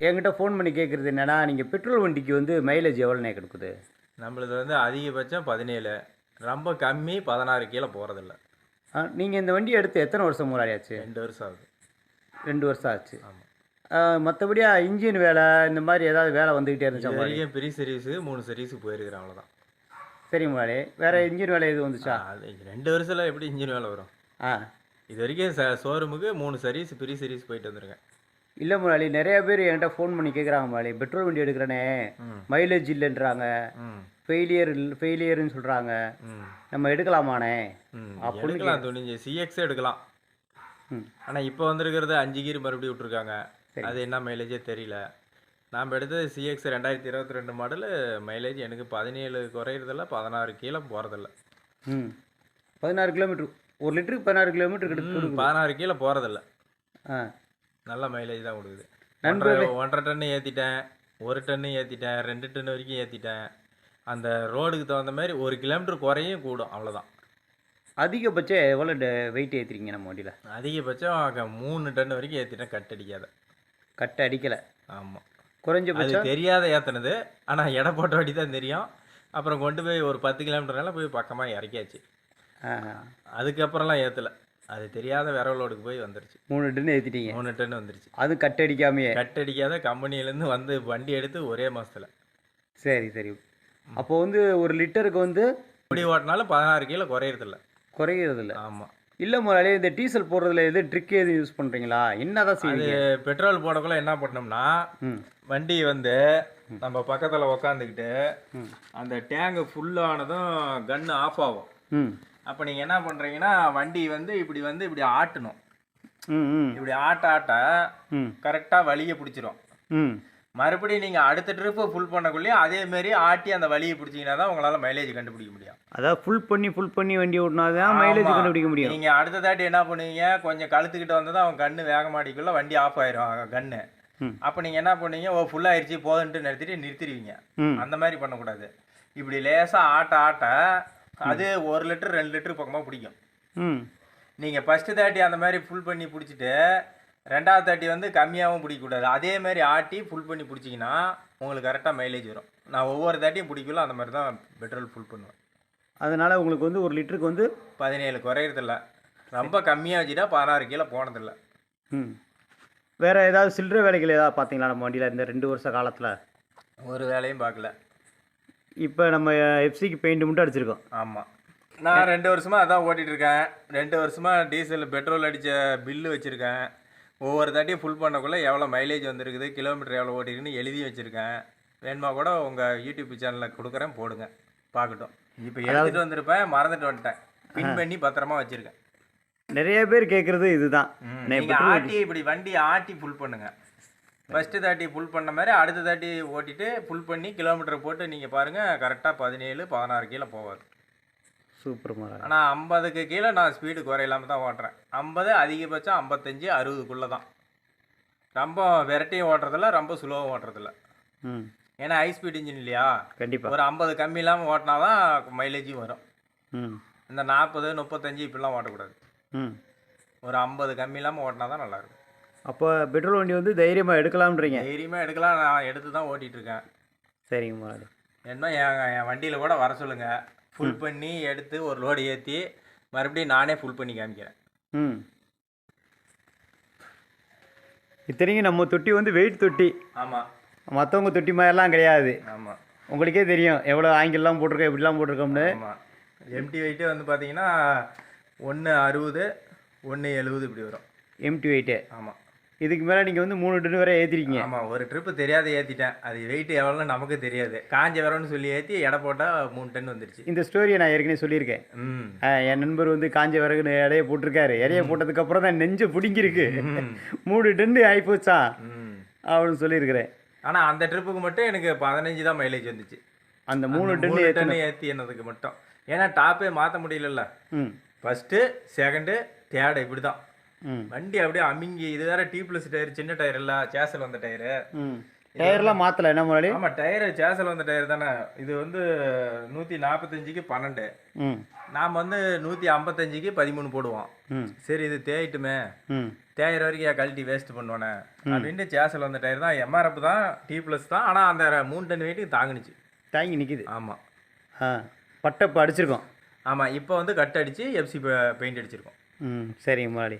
என்கிட்ட ஃபோன் பண்ணி கேட்குறது என்னன்னா நீங்கள் பெட்ரோல் வண்டிக்கு வந்து மைலேஜ் எவ்வளோண்ணே கொடுக்குது? நம்மளது வந்து அதிகபட்சம் பதினேழு. ரொம்ப கம்மி பதினாறு கீழே போகிறதில்ல நீங்கள் இந்த வண்டி எடுத்து எத்தனை வருஷம் முன்னாடி ஆச்சு ரெண்டு வருஷம் ஆகுது. ரெண்டு வருஷம் ஆச்சு. ஆமாம் மற்றபடியா இன்ஜின் வேலை இந்த மாதிரி ஏதாவது வேலை வந்துக்கிட்டே இருந்துச்சா? வரைக்கும் பெரிய சர்வீஸுக்கு மூணு சர்வீஸுக்கு போயிருக்கிறேன் அவ்வளோதான் சரி முதலாளி வேறு இன்ஜின் வேலை எதுவும் வந்துச்சா? அது ரெண்டு வருஷத்தில் எப்படி இன்ஜின் வேலை வரும்? ஆ. இது வரைக்கும் ச ஷோரூமுக்கு மூணு சர்வீஸ் பெரிய சர்வீஸ் போயிட்டு வந்திருக்கேன். இல்லை முதலாளி நிறைய பேர் என்கிட்ட ஃபோன் பண்ணி கேட்குறாங்க முதலாளி. பெட்ரோல் வண்டி எடுக்கிறேனே மைலேஜ் இல்லைன்றாங்க. ஃபெயிலியர் ஃபெயிலியர்னு சொல்கிறாங்க நம்ம எடுக்கலாமாண்ணே அப்படின்னு துணிஞ்சு சிஎக்ஸ் எடுக்கலாம். ஆனால் இப்போ வந்திருக்கிறது அஞ்சு கீர் மறுபடியும் விட்ருக்காங்க அது என்ன மைலேஜே தெரியல. நாம் எடுத்தது சிஎக்ஸ் ரெண்டாயிரத்தி இருபத்தி ரெண்டு மாடலு மைலேஜ் எனக்கு பதினேழு குறையிறதில்ல பதினாறு கீழே போகிறதில்ல ம். பதினாறு கிலோமீட்டர் ஒரு லிட்டருக்கு பதினாறு கிலோமீட்டர் கிடைக்கும் பதினாறு கீழே போகிறதில்ல ஆ. நல்ல மைலேஜ் தான் கொடுக்குது. நண்பர்களே. ஒன்றரை டன்னு ஏற்றிட்டேன் ஒரு டன்னு ஏற்றிட்டேன் ரெண்டு டன் வரைக்கும் ஏற்றிட்டேன் அந்த ரோடுக்கு தகுந்த மாதிரி ஒரு கிலோமீட்டர் குறையும் கூடும் அவ்வளோதான் அதிகபட்சம் எவ்வளோ வெயிட் ஏற்றுறீங்க நம்ம வண்டியில்? அதிகபட்சம் மூணு டன் வரைக்கும் ஏற்றிட்டேன் கட் அடிக்காத. கட்டை அடிக்கலை. ஆமாம் குறைஞ்சபட்சம்? தெரியாத ஏற்றுனது ஆனால் எடை போட்ட வண்டி தான் தெரியும். அப்புறம் கொண்டு போய் ஒரு பத்து கிலோமீட்டர்னால போய் பக்கமாக இறக்கியாச்சு. அதுக்கப்புறம்லாம் ஏற்றலை அது தெரியாத விரவலோடுக்கு போய் வந்துருச்சு. மூணு டன் ஏற்றிட்டீங்க மூணு டன் வந்துருச்சு. அது கட்டை அடிக்காமையே கட் அடிக்காத கம்பெனிலேருந்து வந்து வண்டி எடுத்து ஒரே மாசத்துல. சரி சரி. அப்போ வந்து ஒரு லிட்டருக்கு வந்து இப்படி ஓட்டினாலும் பதினாறு கீழே குறையறதில்ல. குறையிறது இல்லை ஆமாம் இல்லை முதலாளி இந்த டீசல் போடுறதுல எது ட்ரிக் எதுவும் யூஸ் பண்ணுறீங்களா என்னதான் அது செய்வீங்க? பெட்ரோல் போடக்குள்ள என்ன பண்ணோம்னா வண்டி வந்து நம்ம பக்கத்தில் உக்காந்துக்கிட்டு. அந்த டேங்கு ஃபுல்லானதும் கன்று ஆஃப் ஆகும். அப்போ நீங்கள் என்ன பண்ணுறீங்கன்னா வண்டி வந்து இப்படி வந்து இப்படி ஆட்டணும். இப்படி ஆட்ட ஆட்ட கரெக்டாக வலியை பிடிச்சிரும். மறுபடியும் நீங்கள் அடுத்த ட்ரிப்பு ஃபுல் பண்ணக்குள்ளேயும் அதே மாதிரி ஆட்டி அந்த வலியை பிடிச்சிங்கன்னா தான் உங்களால் மைலேஜ் கண்டுபிடிக்க முடியும். அதாவது ஃபுல் பண்ணி ஃபுல் பண்ணி வண்டி ஓட்டினா தான் மைலேஜ். கண்டுபிடிக்க முடியும். நீங்க அடுத்த தாட்டி என்ன பண்ணுவீங்க? கொஞ்சம் கழுத்துக்கிட்ட வந்ததும் அவன் கண்ணு வேகமாடிக்குள்ள வண்டி ஆஃப் ஆயிரும். கண்ணு. அப்ப நீங்க என்ன பண்ணுவீங்க? ஓ ஃபுல் ஆயிடுச்சு போதுன்ட்டு நிறுத்திட்டு நிறுத்திடுவீங்க. அந்த மாதிரி பண்ணக்கூடாது. இப்படி லேசா ஆட்ட ஆட்ட அது ஒரு லிட்டர் ரெண்டு லிட்டர் பக்கமா பிடிக்கும். ம். நீங்க ஃபர்ஸ்ட் தாட்டி அந்த மாதிரி ஃபுல் பண்ணி பிடிச்சிட்டு ரெண்டாவது தாட்டி வந்து கம்மியாகவும் பிடிக்கக்கூடாது. அதே மாதிரி ஆட்டி ஃபுல் பண்ணி பிடிச்சிங்கன்னா உங்களுக்கு கரெக்டாக மைலேஜ் வரும். நான் ஒவ்வொரு தாட்டியும் பிடிக்கல அந்த மாதிரி தான் பெட்ரோல் ஃபுல் பண்ணுவேன். அதனால உங்களுக்கு வந்து ஒரு லிட்டருக்கு வந்து பதினேழு குறையறதில்ல. ரொம்ப கம்மியாக வச்சுட்டா பதினாறு கீழே போனதில்லை. ம். வேற ஏதாவது சில்லறை வேலைகள் ஏதாவது பார்த்தீங்களா நம்ம வண்டியில் இந்த ரெண்டு வருஷ காலத்தில்? ஒரு வேலையும் பார்க்கல. இப்போ நம்ம எஃப்சிக்கு பெயிண்ட் மட்டும் அடிச்சிருக்கோம். ஆமாம் நான் ரெண்டு வருஷமா அதான் ஓட்டிட்டு இருக்கேன். ரெண்டு வருஷமா டீசல் பெட்ரோல் அடித்த பில்லு வச்சுருக்கேன். ஒவ்வொரு தாட்டியும் ஃபுல் பண்ணக்குள்ளே எவ்வளோ மைலேஜ் வந்திருக்குது கிலோமீட்டர் எவ்வளோ ஓட்டிருக்குன்னு எழுதி வச்சுருக்கேன். வேணுமா கூட உங்கள் யூடியூப் சேனலில் கொடுக்குறேன் போடுங்க. பார்க்கட்டும். இப்போ எடுத்துகிட்டு வந்திருப்பேன் மறந்துட்டு வந்துட்டேன். பின் பண்ணி பத்திரமா வச்சுருக்கேன். நிறைய பேர் கேட்குறது இதுதான். ஆட்டி இப்படி வண்டி ஆட்டி ஃபுல் பண்ணுங்க. ஃபஸ்ட்டு தாட்டி ஃபுல் பண்ண மாதிரி அடுத்த தாட்டி ஓட்டிட்டு ஃபுல் பண்ணி கிலோமீட்டர் போட்டு நீங்கள் பாருங்கள் கரெக்டாக பதினேழு பதினாறு கீழே போவாது சூப்பர் மாடல் ஆனால் ஐம்பதுக்கு கீழே நான் ஸ்பீடு குறையில்லாம தான் ஓட்டுறேன். ஐம்பது அதிகபட்சம் ஐம்பத்தஞ்சு அறுபதுக்குள்ளே தான் ரொம்ப விரட்டியும் ஓட்டுறதில்ல ரொம்ப ஸ்லோவும் ஓட்டுறதில்ல. ம். ஏன்னா ஹை ஸ்பீட் இன்ஜின் இல்லையா? கண்டிப்பாக ஒரு ஐம்பது கம்மி இல்லாமல் ஓட்டினா தான் மைலேஜும் வரும். ம். இந்த நாற்பது முப்பத்தஞ்சு இப்படிலாம் ஓட்டக்கூடாது. ம். ஒரு ஐம்பது கம்மி இல்லாமல் ஓட்டினா தான் நல்லாயிருக்கும் அப்போ பெட்ரோல் வண்டி வந்து தைரியமாக எடுக்கலாம்ன்றீங்க? தைரியமாக எடுக்கலாம். நான் எடுத்து தான் ஓட்டிகிட்டு இருக்கேன் சரிங்க முதலாளி என்ன என் என் வண்டியில் கூட வர சொல்லுங்கள் ஃபுல் பண்ணி எடுத்து ஒரு லோடு ஏற்றி மறுபடியும் நானே ஃபுல் பண்ணி காமிக்கிறேன். ம். இத்தனைக்கும் நம்ம தொட்டி வந்து வெயிட் தொட்டி. ஆமாம் மற்றவங்க தொட்டி மாதிரிலாம் கிடையாது. ஆமாம் உங்களுக்கே தெரியும் எவ்வளோ ஆங்கிள்லாம் போட்டிருக்கோம் எப்படிலாம் போட்டிருக்கோம்னு. ஆமாம் எம்டி வெயிட்டே வந்து பார்த்தீங்கன்னா ஒன்று அறுபது ஒன்று எழுபது இப்படி வரும். எம்டி வெயிட்டு ஆமாம் இதுக்கு மேலே நீங்கள் வந்து மூணு டன் வரை ஏற்றிருக்கீங்க ஆமாம் ஒரு ட்ரிப்பு தெரியாத ஏற்றிட்டேன் அது வெயிட் எவ்வளோன்னு நமக்கு தெரியாது. காஞ்ச வரணும்னு சொல்லி ஏற்றி எடை போட்டால் மூணு டன் வந்துருச்சு. இந்த ஸ்டோரியை நான் ஏற்கனவே சொல்லியிருக்கேன். என் நண்பர் வந்து காஞ்ச விறகுன்னு இடைய போட்டிருக்காரு. இடைய போட்டதுக்கப்புறம் தான் நெஞ்சு பிடிங்கிருக்கு மூணு டன்னு ஆகிப்போச்சா ம். அப்படின்னு சொல்லியிருக்கிறேன். ஆனால் அந்த ட்ரிப்புக்கு மட்டும் எனக்கு பதினஞ்சு தான் மைலேஜ் வந்துச்சு. அந்த மூணு டன்னு மூணு ஏற்றணும் டன் ஏற்றி என்னதுக்கு மட்டும். ஏன்னா டாப்பே மாற்ற முடியலல்ல. ம். ஃபஸ்ட்டு செகண்டு தேர்டு இப்படி தான் வண்டி அப்படியே அமிங்கி இது வேற டியூப்லெஸ் டயர் சின்ன டயர் இல்ல சேசல் வந்த டயரு டயர்லாம் மாற்றல என்ன முன்னாடி? ஆமா டயர் சேசல் வந்த டயர் தானே. இது வந்து நூத்தி நாற்பத்தஞ்சுக்கு பன்னெண்டு. ம். நாம் வந்து நூற்றி ஐம்பத்தஞ்சுக்கு பதிமூணு போடுவோம். ம். சரி இது தேயிட்டுமே. ம். தேயிற வரைக்கும் கழட்டி வேஸ்ட் பண்ணுவானே அப்படின்ட்டு சேசல் வந்த டயர் தான் எம்ஆர்எஃப் தான் டி ப்ளஸ் தான். ஆனால் அந்த மூணு டன் வெயிட்டுக்கு தாங்குனுச்சு. தாங்கி நிற்கிது ஆமாம் பட்டப்பு அடிச்சிருக்கோம். ஆமாம் இப்போ வந்து கட் அடித்து எஃப்சி பெயிண்ட் அடிச்சிருக்கோம். ம் சரிங்க முதலாளி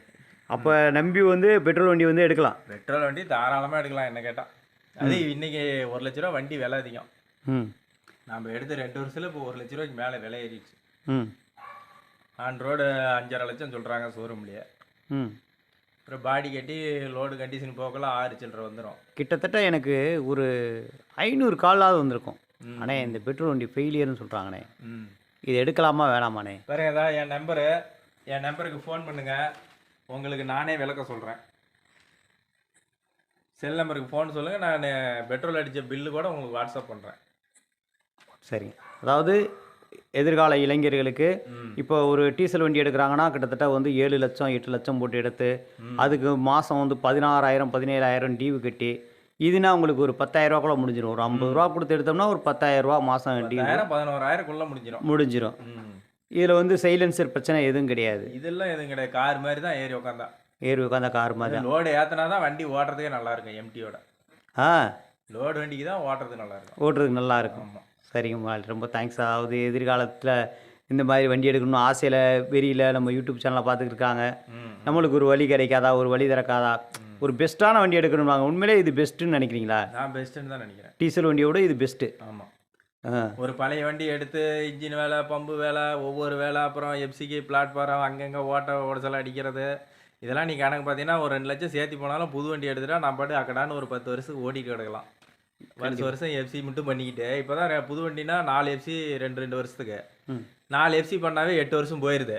அப்போ நம்பி வந்து பெட்ரோல் வண்டி வந்து எடுக்கலாம். பெட்ரோல் வண்டி தாராளமாக எடுக்கலாம் என்ன கேட்டால் அது இன்னைக்கு ஒரு லட்ச ரூபா வண்டி விலை அதிகம். ம். நம்ம எடுத்து ரெண்டு வருஷத்துல இப்போ ஒரு லட்ச ரூபாய்க்கு மேலே விலை ஏறிடுச்சு. ம். ஆன் ரோடு அஞ்சரை லட்சம் சொல்கிறாங்க ஷோரூம்லேயே ம். அப்புறம் பாடி கட்டி லோடு கண்டிஷன் போக்கெல்லாம் ஆறு சில்லரை வந்துடும் கிட்டத்தட்ட எனக்கு ஒரு ஐநூறு காலாவது வந்திருக்கும். அண்ணே இந்த பெட்ரோல் வண்டி ஃபெயிலியர்னு சொல்கிறாங்கண்ணே இது எடுக்கலாமா வேணாமாண்ணே? பாருங்க இதான் என் நம்பரு என் நம்பருக்கு ஃபோன் பண்ணுங்க. உங்களுக்கு நானே விளக்க சொல்கிறேன் செல் நம்பருக்கு ஃபோன் சொல்லுங்கள் நான் பெட்ரோல் அடித்த பில்லு கூட உங்களுக்கு வாட்ஸ்அப் பண்ணுறேன் சரிங்க அதாவது எதிர்கால இளைஞர்களுக்கு இப்போ ஒரு டீசல் வண்டி எடுக்கிறாங்கன்னா கிட்டத்தட்ட வந்து ஏழு லட்சம் எட்டு லட்சம் போட்டு எடுத்து அதுக்கு மாதம் வந்து பதினாறாயிரம் பதினேழாயிரம் டிவு கட்டி இதுனா உங்களுக்கு ஒரு ரூபா முடிஞ்சிடும் ஒரு ஐம்பது ரூபா கொடுத்து எடுத்தோம்னா ஒரு பத்தாயிரம் ரூபா மாதம் பத்தாயிரம் பதினோராயிரக்குள்ளே முடிஞ்சிடும் முடிஞ்சிடும் இதில் வந்து சைலன்சர் பிரச்சனை எதுவும் கிடையாது. இதெல்லாம் எதுவும் கிடையாது. கார் மாதிரி தான் ஏறி உட்காந்தா ஏறி உட்காந்த கார் மாதிரி தான். லோடு ஏற்றினா தான் வண்டி ஓட்டுறதுக்கே நல்லா இருக்கும் எம்டியோட ஆ. லோடு வண்டிக்கு தான் ஓட்டுறதுக்கு நல்லா இருக்கும். ஓட்டுறதுக்கு நல்லா இருக்கும். ஆமாம் சரிங்க முதலாளி ரொம்ப தேங்க்ஸ் அதாவது எதிர்காலத்தில் இந்த மாதிரி வண்டி எடுக்கணும்னு ஆசையில் வெறியில் நம்ம யூடியூப் சேனலை பார்த்துக்கிட்டு இருக்காங்க. நம்மளுக்கு ஒரு வழி கிடைக்காதா? ஒரு வழி திறக்காதா? ஒரு பெஸ்ட்டான வண்டி எடுக்கணும்னாங்க உண்மையிலே இது பெஸ்ட்டுன்னு நினைக்கிறீங்களா? நான் பெஸ்ட்டுன்னு தான் நினைக்கிறேன். டீசல் வண்டியோட இது பெஸ்ட்டு ஆமாம் ஒரு பழைய வண்டி எடுத்து இன்ஜின் வேலை பம்பு வேலை ஒவ்வொரு வேலை அப்புறம் எஃப்சிக்கு பிளாட்ஃபாரம் அங்கங்கே ஓட்ட உடச்சல் அடிக்கிறது. இதெல்லாம் நீ கணக்கு பார்த்தீங்கன்னா ஒரு ரெண்டு லட்சம் சேர்த்து போனாலும் புது வண்டி எடுத்துட்டா நான் பாட்டு அக்கடான்னு ஒரு பத்து வருஷத்துக்கு ஓட்டிட்டு கிடக்கலாம். வருஷம் வருஷம் எஃப்சி மட்டும் பண்ணிக்கிட்டு இப்போ தான் புது வண்டினா நாலு எஃப்சி ரெண்டு ரெண்டு வருஷத்துக்கு. நாலு எஃப்சி பண்ணாவே எட்டு வருஷம் போயிடுது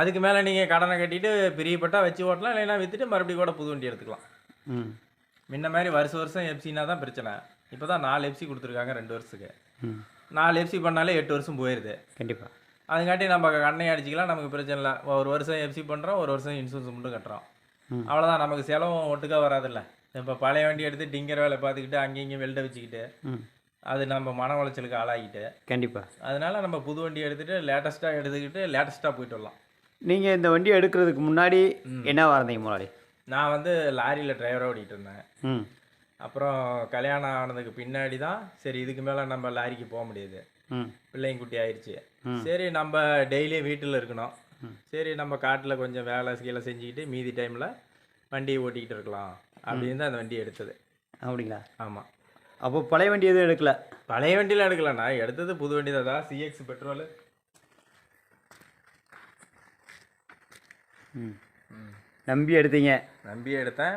அதுக்கு மேலே நீங்கள் கடனை கட்டிட்டு பிரியப்பட்டா வச்சு ஓட்டலாம் இல்லைன்னா விற்றுட்டு மறுபடியும் கூட புது வண்டி எடுத்துக்கலாம். ம். முன்ன மாதிரி வருஷம் வருஷம் எஃப்சினா தான் பிரச்சனை. இப்போ தான் நாலு எஃப்சி கொடுத்துருக்காங்க ரெண்டு வருஷத்துக்கு. நாலு எஃப்சி பண்ணாலே எட்டு வருஷம் போயிடுது கண்டிப்பாக அதுங்காட்டி நம்ம கண்ணை அடிச்சிக்கலாம் நமக்கு பிரச்சனை இல்லை. ஒரு வருஷம் எஃப்சி பண்ணுறோம் ஒரு வருஷம் இன்சூரன்ஸ் மட்டும் கட்டுறோம். அவ்வளோதான் நமக்கு செலவும் ஒட்டுக்கா வராதுல்ல. இப்போ பழைய வண்டி எடுத்து டிங்கர் வேலை பார்த்துக்கிட்டு அங்கேயும் இங்கேயும் வெல்ட வச்சுக்கிட்டு அது நம்ம மன உளைச்சலுக்கு ஆளாகிட்டு. கண்டிப்பாக அதனால நம்ம புது வண்டி எடுத்துகிட்டு லேட்டஸ்ட்டாக எடுத்துக்கிட்டு லேட்டஸ்ட்டாக போயிட்டு வரலாம். நீங்கள் இந்த வண்டி எடுக்கிறதுக்கு முன்னாடி என்ன இருந்தீங்க முதலாளி? நான் வந்து லாரியில் டிரைவராக ஓடிட்டு இருந்தேன். அப்புறம் கல்யாணம் ஆனதுக்கு பின்னாடி தான் சரி இதுக்கு மேலே நம்ம லாரிக்கு போக முடியுது. ம். பிள்ளைங்க குட்டி ஆயிடுச்சு சரி நம்ம டெய்லியும் வீட்டில் இருக்கணும். சரி நம்ம காட்டில் கொஞ்சம் வேலை கீழே செஞ்சுக்கிட்டு மீதி டைமில் வண்டியை ஓட்டிக்கிட்டு இருக்கலாம். அப்படின்னு தான் அந்த வண்டி எடுத்தது. அப்படிங்களா? ஆமாம் அப்போ பழைய வண்டி எதுவும் எடுக்கல? பழைய வண்டியில் எடுக்கல. நான் எடுத்தது புது வண்டி தான். சிஎக்ஸ் பெட்ரோல் ம். நம்பி எடுத்தீங்க. நம்பி எடுத்தேன்.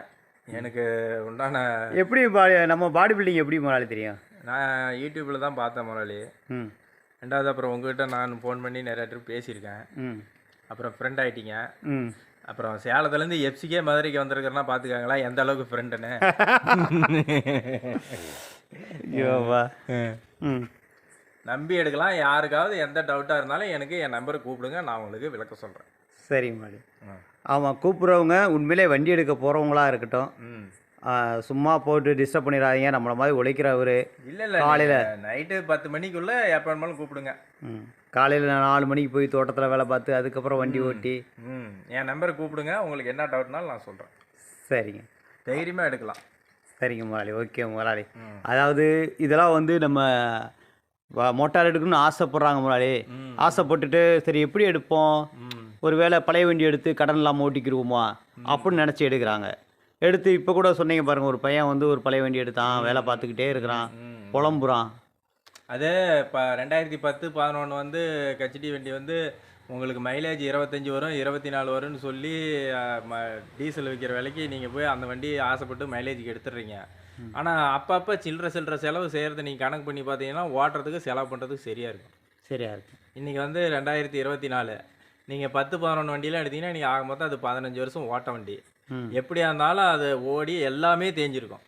எனக்கு உண்டான எப்படி பா- நம்ம பாடி பில்டிங் எப்படி முதலாளி தெரியும்? நான் யூடியூப்பில் தான் பார்த்தேன் முதலாளி. ம். ரெண்டாவது அப்புறம் உங்ககிட்ட நான் ஃபோன் பண்ணி நிறைய ட்ரிப் பேசியிருக்கேன். ம். அப்புறம் ஃப்ரெண்ட் ஆயிட்டீங்க. ம். அப்புறம் சேலத்துலேருந்து எஃப்சிக்கே மதுரைக்கு வந்திருக்கிறேன்னா பார்த்துக்காங்களா எந்த அளவுக்கு ஃப்ரெண்டுன்னு ஐயோவா ம். நம்பி எடுக்கலாம். யாருக்காவது எந்த டவுட்டாக இருந்தாலும் எனக்கு என் நம்பரை கூப்பிடுங்க. நான் உங்களுக்கு விளக்க சொல்கிறேன் சரி மாடி ஆமாம் கூப்பிட்றவங்க உண்மையிலே வண்டி எடுக்க போகிறவங்களா இருக்கட்டும். சும்மா போட்டு டிஸ்டர்ப் பண்ணிடாதீங்க. நம்மளை மாதிரி உழைக்கிறவர் இல்லை இல்லை காலையில. நைட்டு பத்து மணிக்குள்ளே எப்போ வேணுமாலும் கூப்பிடுங்க. ம். காலையில் நாலு மணிக்கு போய் தோட்டத்தில் வேலை பார்த்து அதுக்கப்புறம் வண்டி ஓட்டி. ம். என் நம்பரை கூப்பிடுங்க. உங்களுக்கு என்ன டவுட்னாலும் நான் சொல்கிறேன் சரிங்க. தைரியமாக எடுக்கலாம். சரிங்க முதலாளி. ஓகே முதலாளி. அதாவது இதெல்லாம் வந்து நம்ம மோட்டார் எடுக்கணும்னு ஆசைப்படுறாங்க முதலாளி. ஆசைப்பட்டுட்டு சரி எப்படி எடுப்போம்? ஒருவேளை பழைய வண்டி எடுத்து கடன் இல்லாமல் ஓட்டிக்கிருவோமா? அப்படின்னு நினச்சி எடுக்கிறாங்க. எடுத்து இப்போ கூட சொன்னீங்க பாருங்க ஒரு பையன் வந்து ஒரு பழைய வண்டி எடுத்தான் வேலை பார்த்துக்கிட்டே இருக்கிறான். புலம்புறான். அது இப்போ ரெண்டாயிரத்தி பத்து பதினொன்று வந்து கச்சிடி வண்டி வந்து உங்களுக்கு மைலேஜ் இருபத்தஞ்சி வரும் இருபத்தி நாலு வரும்னு சொல்லி ம டீசல் விற்கிற விலைக்கு நீங்கள் போய் அந்த வண்டி ஆசைப்பட்டு மைலேஜுக்கு எடுத்துடுறீங்க. ஆனால் அப்பப்போ சில்லற சில்லற செலவு செய்கிறத நீங்கள் கணக்கு பண்ணி பார்த்தீங்கன்னா ஓட்டுறதுக்கு செலவு பண்ணுறதுக்கு சரியாக இருக்கும். சரியா இருக்கு இன்றைக்கி வந்து ரெண்டாயிரத்தி இருபத்தி நாலு நீங்கள் பத்து பதினொன்று வண்டியெலாம் எடுத்தீங்கன்னா நீங்கள் ஆக மொத்தம் அது பதினஞ்சு வருஷம் ஓட்ட வண்டி. எப்படியா இருந்தாலும் அது ஓடி எல்லாமே தேஞ்சிருக்கும்.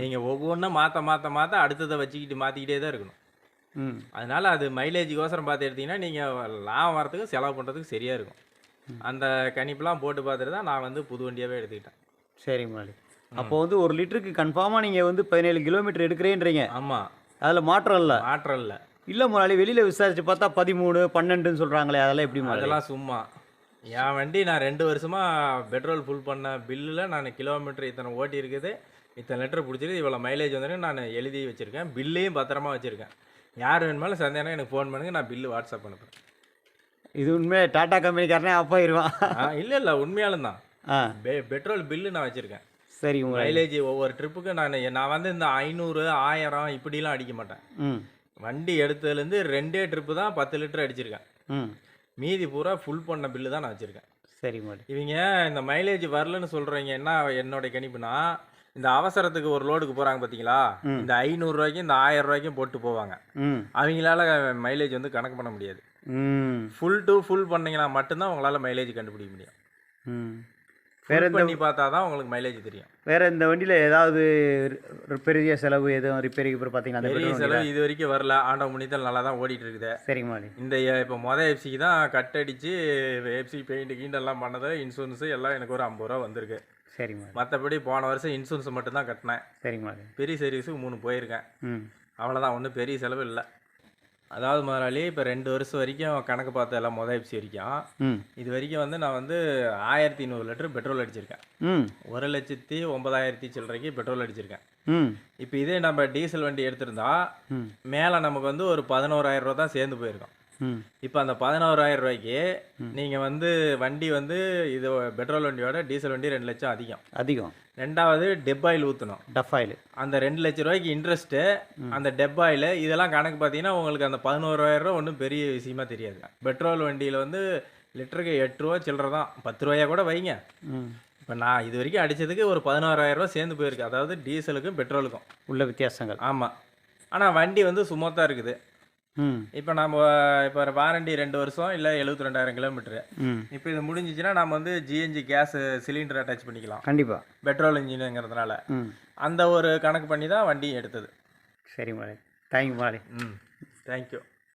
நீங்கள் ஒவ்வொன்றும் மாற்ற மாற்ற மாற்ற அடுத்ததை வச்சுக்கிட்டு மாற்றிக்கிட்டே தான் இருக்கணும். அதனால அது மைலேஜுக்கோசரம் பார்த்து எடுத்தீங்கன்னா நீங்கள் லாபம் வரத்துக்கு செலவு பண்ணுறதுக்கு சரியாக இருக்கும். அந்த கணிப்பெலாம் போட்டு பார்த்துட்டு தான் நான் வந்து புது வண்டியாகவே எடுத்துக்கிட்டேன். சரி முதலாளி அப்போ வந்து ஒரு லிட்டருக்கு கன்ஃபார்மாக நீங்கள் வந்து பதினேழு கிலோமீட்டர் எடுக்கிறேன்றீங்க. ஆமாம் அதில் மாற்றம் இல்லை? மாற்றம் இல்லை. இல்லை முதலாளி வெளியில் விசாரிச்சு பார்த்தா பதிமூணு பன்னெண்டுன்னு சொல்கிறாங்களே அதெல்லாம் எப்படி அதெல்லாம் சும்மா. என் வண்டி நான் ரெண்டு வருஷமா பெட்ரோல் ஃபுல் பண்ண பில்லில் நான் கிலோமீட்டர் இத்தனை ஓட்டி இருக்குது. இத்தனை லிட்டர் பிடிச்சிருக்கு. இவ்வளோ மைலேஜ் வந்துருக்கு நான் எழுதி வச்சுருக்கேன். பில்லையும் பத்திரமா வச்சுருக்கேன். யார் வேணுமாலும் சந்தேகம் எனக்கு ஃபோன் பண்ணுங்க. நான் பில்லு வாட்ஸ்அப் அனுப்புகிறேன் இது உண்மையே? டாடா கம்பெனிக்காரனே ஆப்பாயிருவான் ஆ இல்லை இல்லை உண்மையாலும் தான். பெ பெட்ரோல் பில்லு நான் வச்சுருக்கேன். சரி மைலேஜ் ஒவ்வொரு ட்ரிப்புக்கு நான் நான் வந்து இந்த ஐநூறு ஆயிரம் இப்படிலாம் அடிக்க மாட்டேன். வண்டி எடுத்ததுலேருந்து ரெண்டே ட்ரிப்பு தான் பத்து லிட்டர் அடிச்சிருக்கேன். ம். மீதி பூரா ஃபுல் பண்ண பில்லு தான் நான் வச்சுருக்கேன். சரி முதலாளி இவங்க இந்த மைலேஜ் வரலன்னு சொல்கிறீங்க என்ன என்னோட கணிப்புனா இந்த அவசரத்துக்கு ஒரு லோடுக்கு போகிறாங்க பார்த்தீங்களா இந்த ஐநூறுரூவாய்க்கும் இந்த ஆயிரம் ரூபாய்க்கும் போட்டு போவாங்க. அவங்களால மைலேஜ் வந்து கணக்கு பண்ண முடியாது. ம். ஃபுல் டு ஃபுல் பண்ணீங்கன்னா மட்டும்தான் உங்களால் மைலேஜ் கண்டுபிடிக்க முடியும். ம். வேற ஃபுல் பண்ணி பார்த்தா தான் உங்களுக்கு மைலேஜ் தெரியும். வேற இந்த வண்டியில் ஏதாவது பெரிய செலவு எதுவும் ரிப்பேரிங் அப்புறம் பார்த்தீங்கன்னா பெரிய செலவு இது வரைக்கும் வரல. ஆண்டவ முனித்தல் நல்லா தான் ஓடிட்டு இருக்குது சரி முதலாளி இந்த இப்போ மொதல் எஃப்சிக்கு தான் கட் அடித்து எஃப்சி பெயிண்ட் கீண்ட் எல்லாம் பண்ணது இன்சூரன்ஸு எல்லாம் எனக்கு ஒரு ஐம்பது ரூபா வந்திருக்கு. சரி முதலாளி மற்றபடி போன வருஷம் இன்சூரன்ஸ் மட்டும்தான் கட்டினேன். சரி முதலாளி பெரிய சர்வீஸுக்கு மூணு போயிருக்கேன். ம். அவ்வளோதான் ஒன்றும் பெரிய செலவு இல்லை. அதாவது முதலாளி இப்போ ரெண்டு வருஷம் வரைக்கும் கணக்கு பார்த்த எல்லாம் மொதல் எஃப்சி வரைக்கும். இது வரைக்கும் வந்து நான் வந்து ஆயிரத்தி நூறு லிட்டர் பெட்ரோல் அடிச்சிருக்கேன். ஒரு லட்சத்தி ஒன்பதாயிரத்தி சில்லறைக்கு பெட்ரோல் அடிச்சிருக்கேன். இப்போ இதே நம்ம டீசல் வண்டி எடுத்திருந்தா மேலே நமக்கு வந்து ஒரு பதினோராயிரம் ரூபா தான் சேர்ந்து போயிருக்கோம். இப்போ அந்த பதினோராயிரம் ரூபாய்க்கு நீங்கள் வந்து வண்டி வந்து இது பெட்ரோல் வண்டியோட டீசல் வண்டி ரெண்டு லட்சம் அதிகம். அதிகம். ரெண்டாவது டெப் ஆயில் ஊற்றணும் டஃப் ஆயில். அந்த ரெண்டு லட்ச ரூபாய்க்கு இன்ட்ரெஸ்ட்டு அந்த டெப் ஆயில் இதெல்லாம் கணக்கு பார்த்தீங்கன்னா உங்களுக்கு அந்த பதினோராயிரம் ரூபா ஒன்றும் பெரிய விஷயமா தெரியாது. பெட்ரோல் வண்டியில் வந்து லிட்டருக்கு எட்டு ரூபா சில்லற தான். பத்து ரூபாயா கூட வைங்க. இப்போ நான் இது வரைக்கும் அடித்ததுக்கு ஒரு பதினோராயிரம் ரூபா சேர்ந்து போயிருக்கு. அதாவது டீசலுக்கும் பெட்ரோலுக்கும். உள்ள வித்தியாசங்கள். ஆமாம் ஆனால் வண்டி வந்து சுமத்தாக இருக்குது. இப்போ நம்ம இப்போ வாரண்டி ரெண்டு வருஷம் இல்லை எழுபத்தி ரெண்டாயிரம் கிலோமீட்டரு இப்போ இது முடிஞ்சிச்சுன்னா நம்ம வந்து ஜிஎன்ஜி கேஸ் சிலிண்டர் அட்டாச் பண்ணிக்கலாம். கண்டிப்பாக பெட்ரோல் இன்ஜினுங்கிறதுனால அந்த ஒரு கணக்கு பண்ணி தான் வண்டி எடுத்தது. சரி முதலாளி தேங்க்யூ முதலாளி ம். தேங்க்யூ